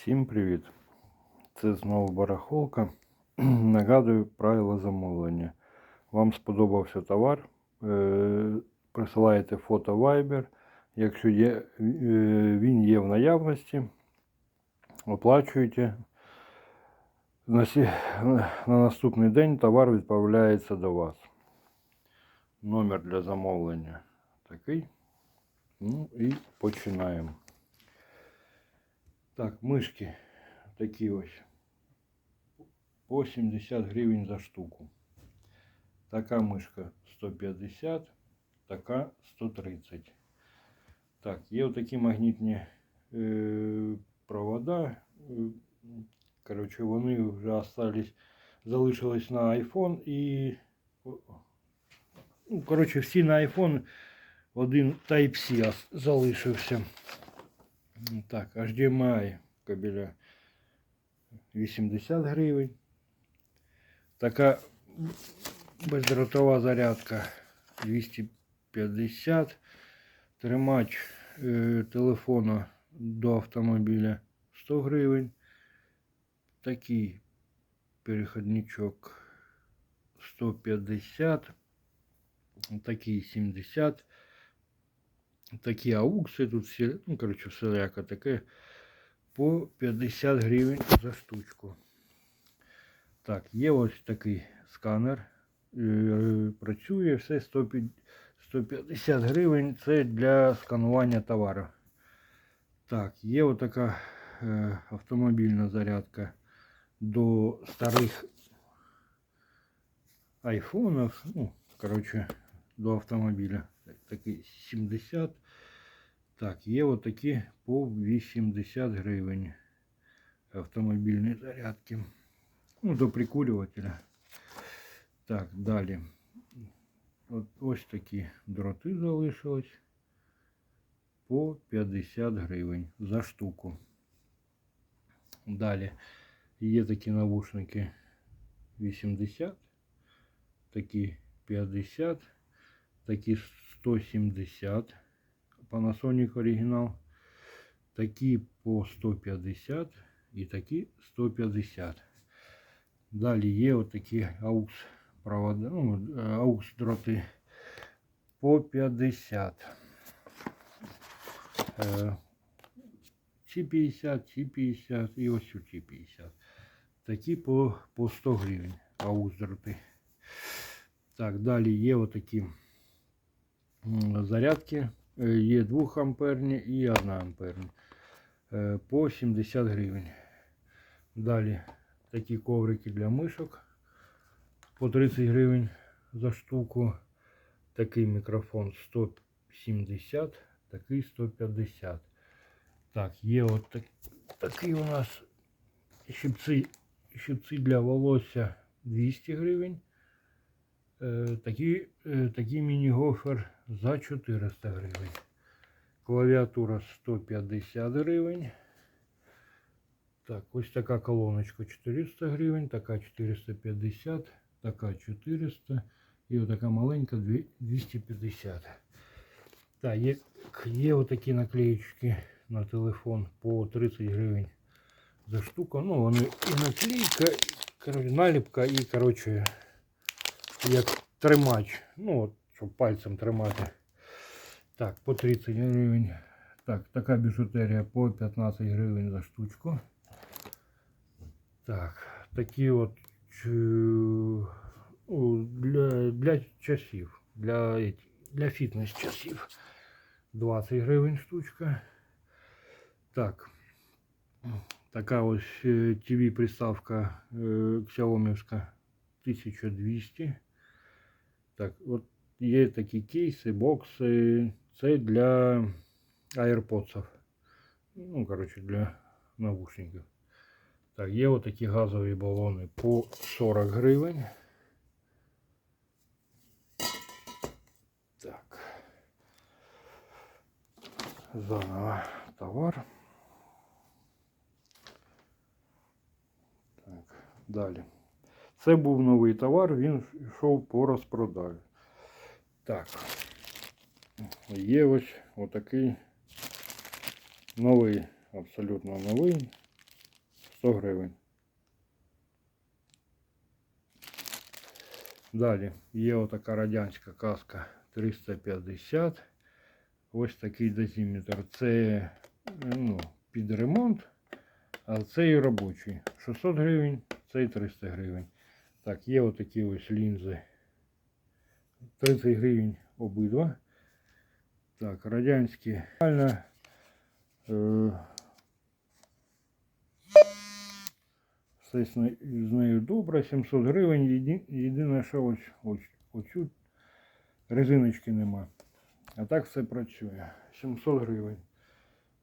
Всім привіт! Це знову барахолка. Нагадую правила замовлення. Вам сподобався товар. е, Присилаєте фото Viber. Якщо є, е, він є в наявності, оплачуєте. На, наступний день товар відправляється до вас. Номер для замовлення такий. Ну і починаємо. Так, мишки такі ось. По 70 гривень за штуку. Така мишка 150, така 130. Так, є отакі магнітні е, провода. Е, Коротше, вони вже остались, залишились на iPhone і. о, Ну, коротше, всі на iPhone. Один Type-C ос- залишився. Так, HDMI кабеля 80 гривень. Така бездротова зарядка 250. Тримач е, телефона до автомобіля 100 гривень. Такий переходничок 150. Такий 70. Такі аукси тут всі, ну, коротше, всіляко таке по 50 гривень за штучку. Так, є ось такий сканер. Е, Працює все 150 150 гривень. Це для сканування товару. Так, є отака е, автомобільна зарядка до старих айфонів. Ну, коротше, до автомобіля. Такий 70. Так, є отакі по 80 гривень автомобільні зарядки. Ну, до прикурювателя. Так, далі. От ось такі дроти залишились по 50 гривень за штуку. Далі є такі навушники 80, такі 50, такі 170. Panasonic оригінал. Такі по 150 і такі 150. Далі є отакі AUX провода, ну, AUX дроти по 50. Е, Ці 50, ці 50 і ось ці 50. Такі по, по 100 гривень AUX дроти. Так, далі є отакі м, зарядки. Е, Є 2 амперні і 1 амперні. Е, По 70 гривень. Далі такі коврики для мишок по 30 гривень за штуку. Такий мікрофон 170, такий 150. Так, є от так, такий у нас щипці, щипці для волосся 200 гривень. Е, такий, е, такий міні-гофер за 400 гривень. Клавіатура 150 гривень. Так, ось така колоночка 400 гривень, така 450, така 400 і отака маленька дві- 250. Так, є, є отакі наклеєчки на телефон по 30 гривень за штуку. Ну, вони і наклейка, і, коротше, наліпка, і, коротше, як тримач. Ну, от, щоб пальцем тримати. Так, по 30 гривень. Так, така біжутерія по 15 гривень за штучку. Так, такі от е, ну, для, для часів, для, для фітнес часів. 20 гривень штучка. Так. Така ось ТВ приставка е, Xiaomi 1200. Так, от є такі кейси, бокси. Це для AirPods. Ну, коротше, для наушників. Так, є отакі газові балони по 40 гривень. Так. Заново товар. Так, далі. Це був новий товар, він йшов по розпродажі. Так. Є ось отакий новий, абсолютно новий 100 гривень. Далі є отака радянська каска 350. Ось такий дозиметр. Це ну, під ремонт, а цей робочий. 600 гривень, цей 300 гривень. Так, є отакі ось лінзи. 30 гривень обидва. Так, радянські. Реально, е, все з не- з нею добре, 700 гривень. Єди- Єдине, що ось, ось оцю резиночки нема. А так все працює. 700 гривень.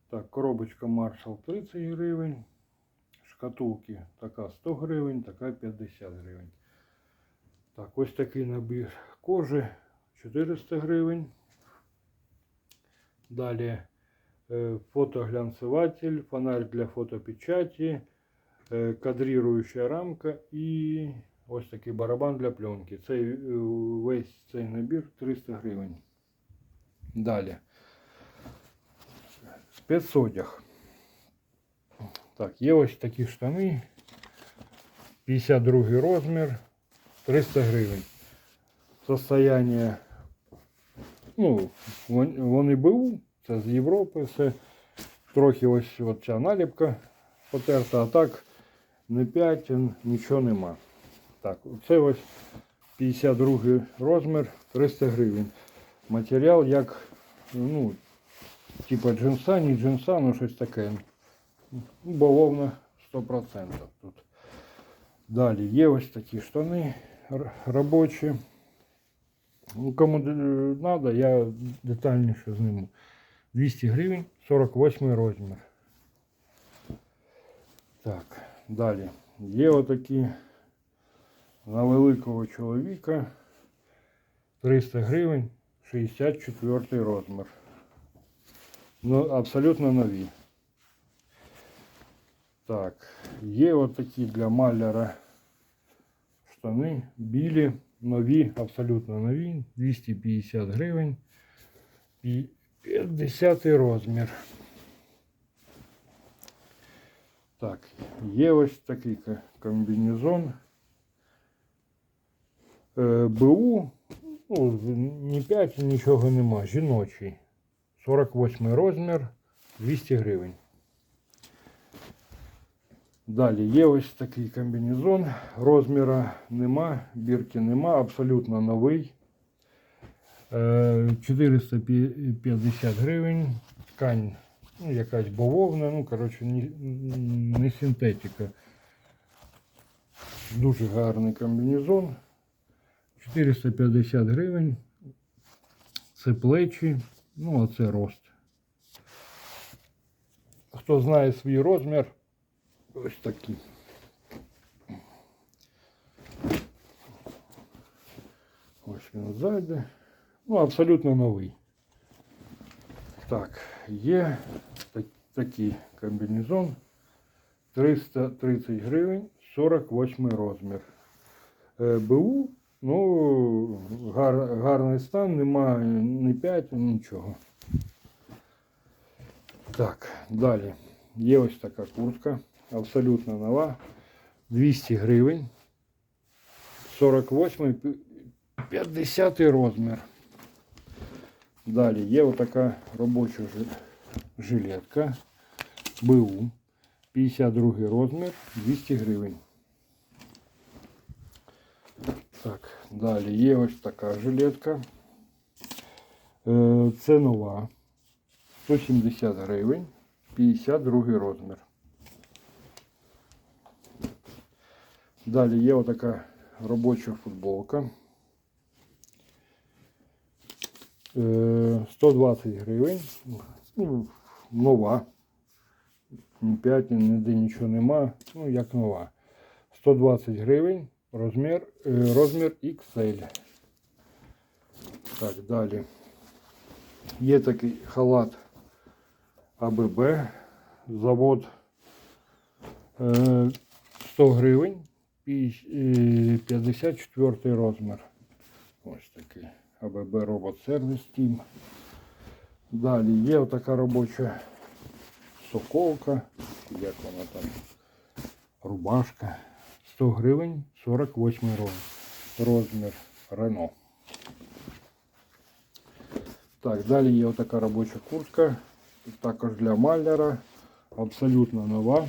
Так, коробочка Marshall 30 гривень. Шкатулки така 100 гривень, така 50 гривень. Так, ось такий набір кожи 400 гривень. Далі е, фотоглянцеватель, фонарь для фотопечаті, е, кадрируюча рамка і ось такий барабан для пленки. Цей е, весь цей набір 300 гривень. Далі. Спецодяг. Так, є ось такі штани. 52 розмір, 300 гривень. Состояние, ну, вони БУ, це з Європи, все. Трохи ось от ця наліпка потерта, а так не 5, нічого нема. Так, це ось 52 розмір, 300 гривень. Матеріал як, ну, типа джинса, не джинса, ну щось таке. Бавовна 100% тут. Далі є ось такі штани робочі. Ну, кому треба, я детальніше зніму. 200 гривень, 48 розмір. Так, далі. Є отакі на великого чоловіка 300 гривень, 64 розмір. Ну, абсолютно нові. Так, є отакі для маляра Штани, білі, нові, абсолютно нові, 250 гривень, і 50 розмір. Так, є ось такий комбінезон. Е, БУ, ну, ні 5, нічого нема, жіночий. 48 розмір, 200 гривень. Далі є ось такий комбінезон. Розміра нема, бірки нема, абсолютно новий. Е, 450 гривень. Ткань, ну, якась бавовна, ну, коротше, не синтетика. Дуже гарний комбінезон. 450 гривень. Це плечі, ну, а це рост. Хто знає свій розмір, ось такі. Ось він ззаді. Ну, абсолютно новий. Так, є такий комбінезон. 330 гривень, 48 розмір. Е, БУ, ну, гар, гарний стан, немає ні 5, нічого. Так, далі. Є ось така куртка, абсолютно нова. 200 гривень. 48 пі- 50 розмір. Далі є отака робоча жи- жилетка. БУ. 52 розмір, 200 гривень. Так, далі є ось така жилетка. Е, Це нова. 170 гривень, 52 розмір. Далі є отака робоча футболка. Е, 120 гривень. Ну, нова. Ні 5, ніде нічого нема. Ну, як нова. 120 гривень. Розмір, е, розмір XL. Так, далі. Є такий халат АББ. Завод е, 100 гривень. Пі- е, 54 розмір. Ось такий АББ робот сервіс Team. Далі є отака робоча соколка. Як вона там? рубашка. 100 гривень 48 роз- розмір Рено. Так, далі є отака робоча куртка. Також для маляра. Абсолютно нова.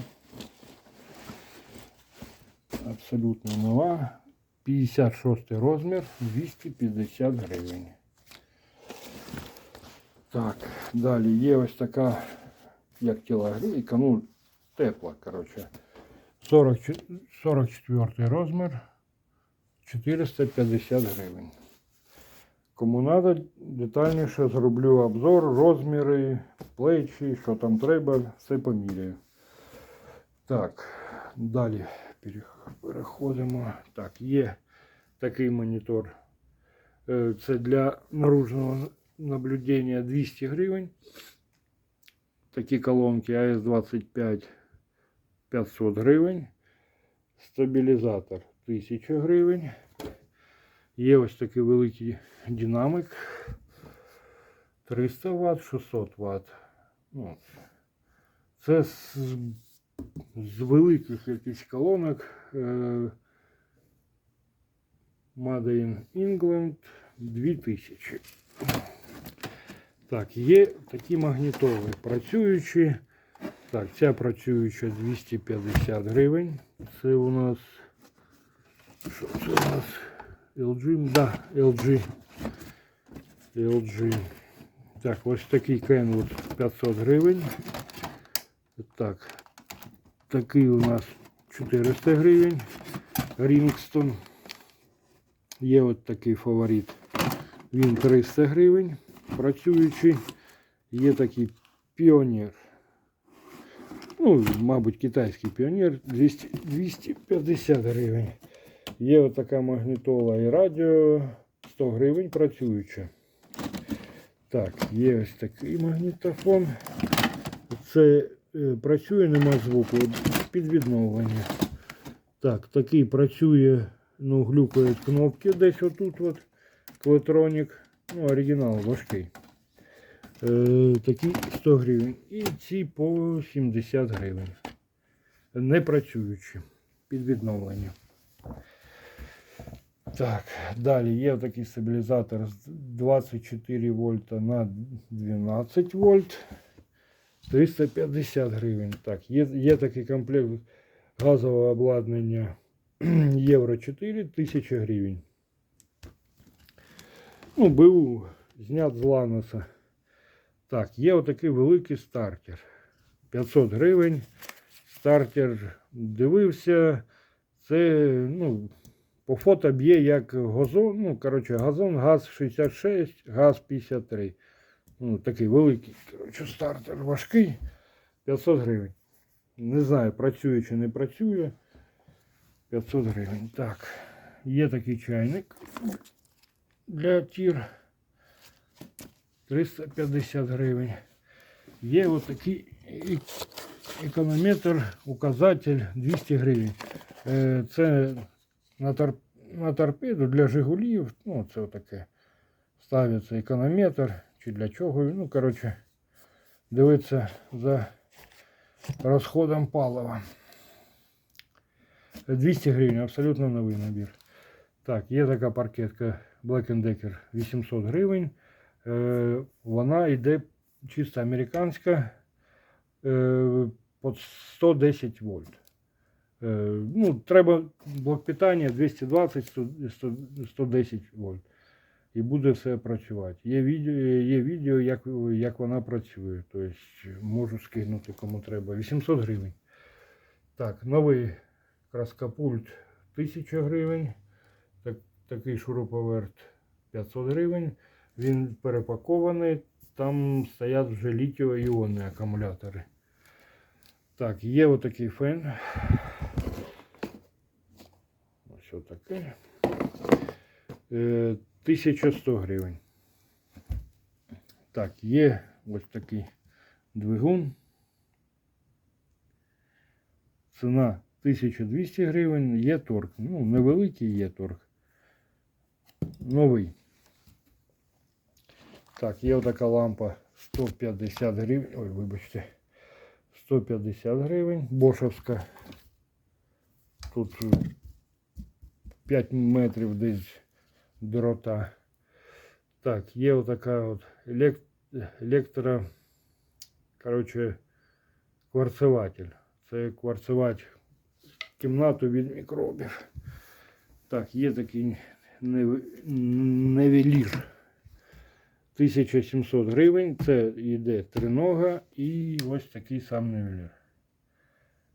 Абсолютно нова. 56 розмір, 250 гривень. Так, далі є ось така, як тілогрійка, ну, тепла, коротше. 40, 44 розмір, 450 гривень. Кому треба, детальніше зроблю обзор, розміри, плечі, що там треба, все поміряю. Так, далі перех- переходимо. Так, є такий монітор. Е, Це для наружного наблюдення 200 гривень. Такі колонки AS25 500 гривень. Стабілізатор 1000 гривень. Є ось такий великий динамик. 300 Вт, 600 Вт. Ну, це з, з великих якихось колонок. Е, Made in England 2000. Так, є такі магнітоли працюючі. Так, ця працююча 250 гривень. Це у нас. Що це у нас? LG? Да, LG. LG. Так, ось такий Kenwood 500 гривень. Так. Такий у нас 400 гривень. Рінгстон. Є от такий фаворит. Він 300 гривень. Працюючий. Є такий піонер. Ну, мабуть, китайський піонер 200, 250 гривень. Є от така магнітола і радіо 100 гривень працююча. Так, є ось такий магнітофон. Це працює, нема звуку. Під відновлення. Так, такий працює, ну, глюкають кнопки десь отут от. Клетронік. Ну, оригінал важкий. Е, такі 100 гривень. І ці по 70 гривень. Не працюючі. Під відновлення. Так, далі є такий стабілізатор з 24 вольта на 12 вольт. 350 гривень. Так, є, є такий комплект газового обладнання Євро 4 1000 гривень. Ну, був знят з Ланоса. Так, є отакий великий стартер. 500 гривень. Стартер дивився. Це, ну, по фото б'є як газон. Ну, коротше, газон, газ 66, газ 53. Ну, такий великий. Коротше, стартер важкий. 500 гривень. Не знаю, працює чи не працює. 500 гривень. Так. Є такий чайник для тір. 350 гривень. Є отакий економетр, указатель 200 гривень. Е, Це на, тор... на торпеду для Жигулів. Ну, це отаке. Ставиться економетр чи для чого. Ну, коротше, дивиться за розходом палива. 200 гривень, абсолютно новий набір. Так, є така паркетка Black Decker 800 гривень. Е, вона йде чисто американська е, під 110 вольт. Е, ну, треба блок питання 220 100, 100, 110 вольт. І буде все працювати. Є відео, є відео як, як вона працює. Тобто можу скинути кому треба. 800 гривень. Так, новий краскопульт 1000 гривень. Так, такий шуруповерт 500 гривень. Він перепакований. Там стоять вже літіо-іонні акумулятори. Так, є отакий фен. Ось отакий. Е, 1100 гривень. Так, є ось такий двигун. Ціна 1200 гривень, є торг. Ну, невеликий є торг. Новий. Так, є така лампа 150 гривень. Ой, вибачте. 150 гривень. Бошевська. Тут 5 метрів десь дрота. Так, є отака от елек... електро, коротше, кварцеватель. Це кварцевать кімнату від мікробів. Так, є такий нев- невелір. 1700 гривень. Це йде тринога і ось такий сам невелір.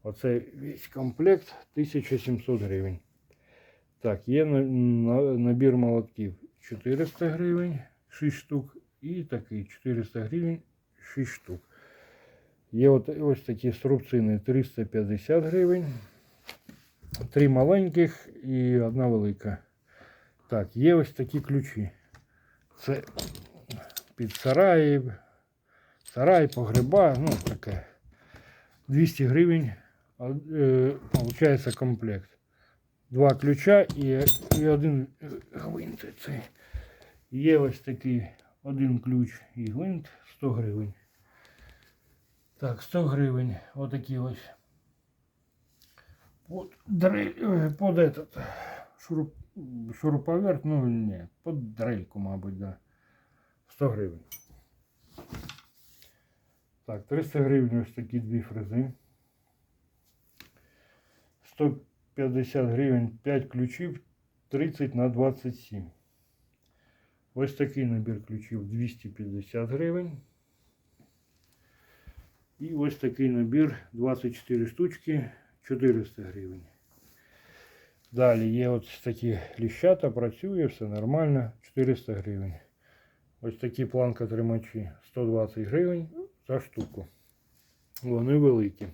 Оце весь комплект 1700 гривень. Так, є на- на- набір молотків 400 гривень, 6 штук. І такий 400 гривень, 6 штук. Є от, ось такі струбцини 350 гривень. Три маленьких і одна велика. Так, є ось такі ключі. Це під сараї, сарай, погреба, ну таке. 200 гривень. а, Е, комплект. Два ключа і, і один е, гвинт. Цей. Є ось такий один ключ і гвинт 100 гривень. Так, 100 гривень. Отакі ось. Под, дрель, е, под этот шуруп, шуруповерт, ну ні, под дрельку, мабуть, да. 100 гривень. Так, 300 гривень ось такі дві фрези. 150 гривень 5 ключів 30 на 27. Ось такий набір ключів 250 гривень. І ось такий набір 24 штучки 400 гривень. Далі є ось такі ліщата, працює, все нормально, 400 гривень. Ось такі планка тримачі 120 гривень за штуку. Вони великі.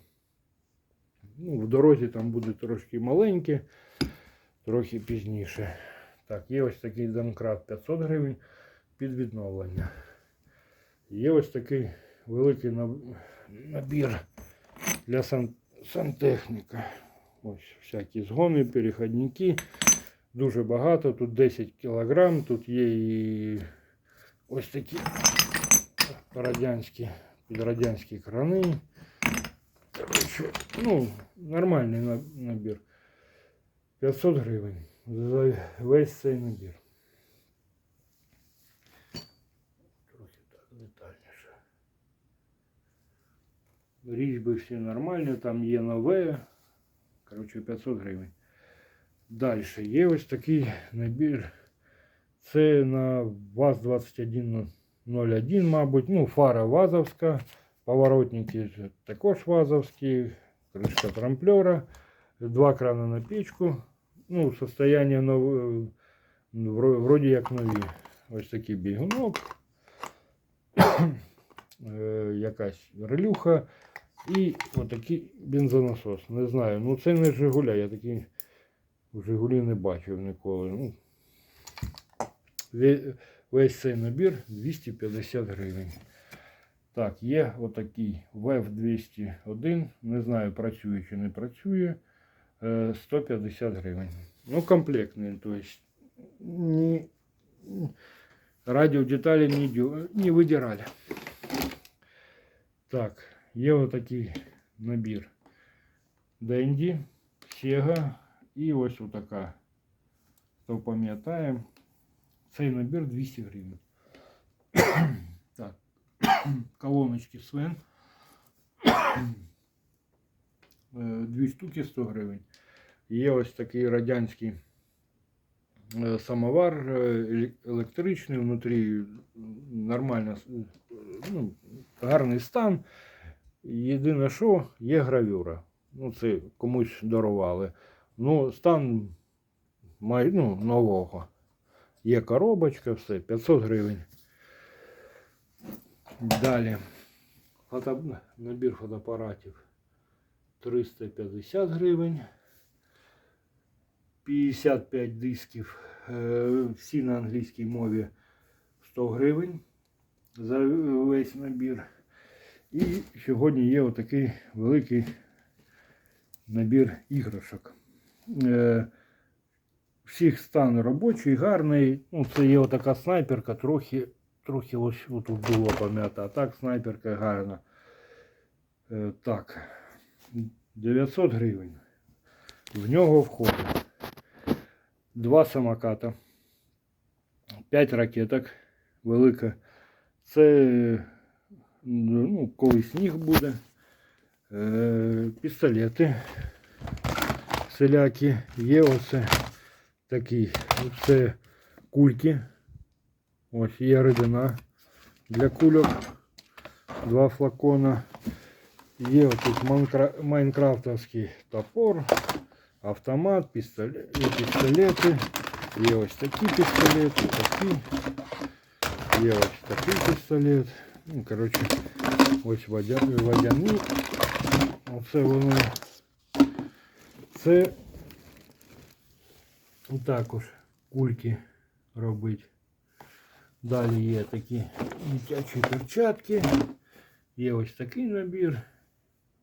Ну, в дорозі там буде трошки маленькі, трохи пізніше. Так, є ось такий домкрат 500 гривень під відновлення. Є ось такий великий набір для сан... сантехніка. Ось всякі згони, переходники. Дуже багато. Тут 10 кг, тут є і ось такі радянські, підрадянські крани. Короче, ну, нормальний на- набір. 500 гривень за весь цей набір. Трохи так детальніше. Різьби всі нормальні, там є нове. Коротше, 500 гривень. Далі є ось такий набір. Це на ВАЗ-2101, мабуть. Ну, фара ВАЗовська. Поворотники також вазовські, кришка трамплера, два крана на печку. Ну, состояние нове, вро- вроді як нові. Ось такий бігунок, е, якась релюха і отакий бензонасос. Не знаю, ну це не Жигуля, я такий в Жигулі не бачив ніколи. Ну, весь цей набір 250 гривень. Так, є отакий ВЕФ 201. Не знаю, працює чи не працює. Е, 150 гривень. Ну, комплектний, то есть не, радиодетали не, не видирали. Так, є отакий набір. Денді, Sega і ось отака. Хто пам'ятає, цей набір 200 гривень. Так, колоночки Свен. Е, Дві штуки 100 гривень. Є ось такий радянський е, самовар е, електричний, внутрі нормально, е, ну, гарний стан. Єдине, що є гравюра. Ну, це комусь дарували. Ну, стан ну, нового. Є коробочка, все, 500 гривень. Далі. Фото... Набір фотоапаратів 350 гривень. 55 дисків. е, Всі на англійській мові 100 гривень за весь набір. І сьогодні є отакий великий набір іграшок. Е, Всіх стан робочий, гарний. Ну, це є отака снайперка, трохи, трохи ось тут було пам'ята, а так снайперка гарна. Е, Так, 900 гривень. В нього входить два самоката, 5 ракеток, велика. Це ну, коли сніг буде. Е, пістолети селяки. Є оце такі, це кульки. Ось є рідина для кульок. Два флакона. Є отут майнкра- майнкрафтовський топор, автомат, пістолет, пістолети. Є ось такі пістолети, такі. Є ось такий пістолет. Ну, коротше, ось водя, водяні. Оце воно. Це також кульки робить. Далі є такі дитячі перчатки. Є ось такий набір.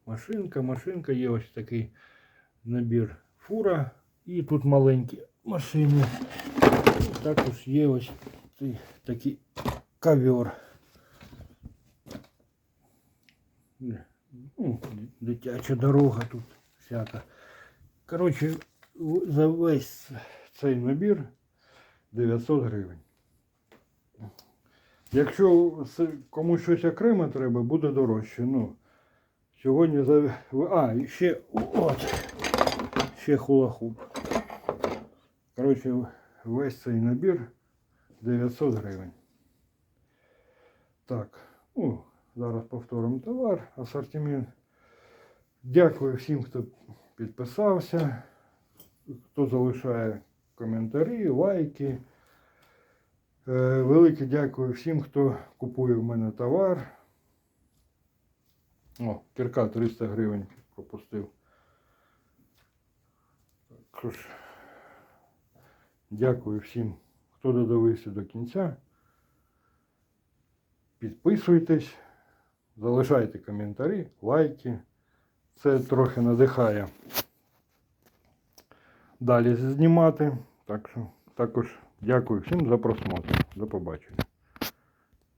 Машинка, машинка, є ось такий набір фура. І тут маленькі машини. Також є ось цей такий ковер. Ну, дитяча дорога тут всяка. Коротше, в- за весь цей набір 900 гривень. Якщо комусь щось окремо треба, буде дорожче. Ну, сьогодні за. А, ще от. Ще хулахуп. Коротше, весь цей набір 900 гривень. Так, ну, зараз повторимо товар, асортимент. Дякую всім, хто підписався, хто залишає коментарі, лайки. Е, Велике дякую всім, хто купує в мене товар. О, кірка 300 гривень пропустив. Так що ж, дякую всім, хто додивився до кінця. Підписуйтесь, залишайте коментарі, лайки. Це трохи надихає далі знімати. Так що також дякую всім за просмотр. До побачення.